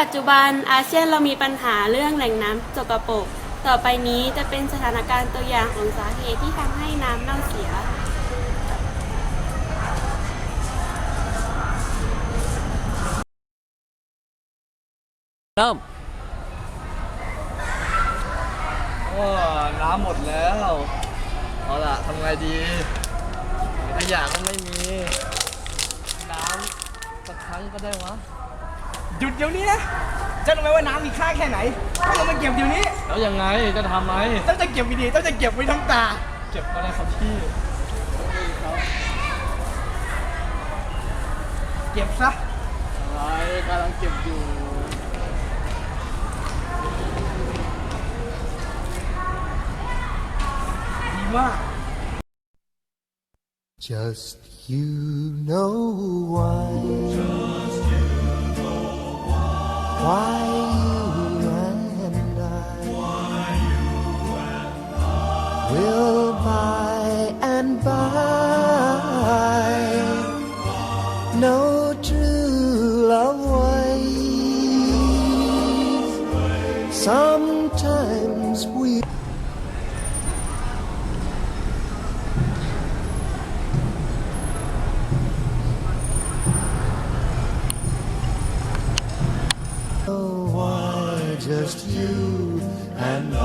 ปัจจุบันอาเซียนเรามีปัญหาเรื่องแหล่งน้ำสกปรก ต่อไปนี้จะเป็นสถานการณ์ตัวอย่างของสาเหตุที่ทำให้น้ำเน่าเสีย เริ่มโอ้น้ำหมดแล้ว เอาล่ะทำไงดีขยะก็ไม่มี น้ำสักครั้งก็ได้วะ หยุดเดี๋ยวนี้นะเจ้ารู้ไหมว่าน้ำมีค่าแค่ไหนต้องเอามาเก็บเดี๋ยวนี้ แล้วยังไงจะทำไหมต้องจะเก็บวิดีต้องจะเก็บไว้ทั้งตา เก็บก็ได้ครับพี่ เก็บซะอะไรกำลังเก็บอยู่ ดีมาก Just you know why. Why. you and I. will by and by know true love ways. Sometimes we. Oh, why just you and I?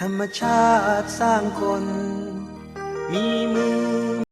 ธรรมชาติสร้างคน มีมือ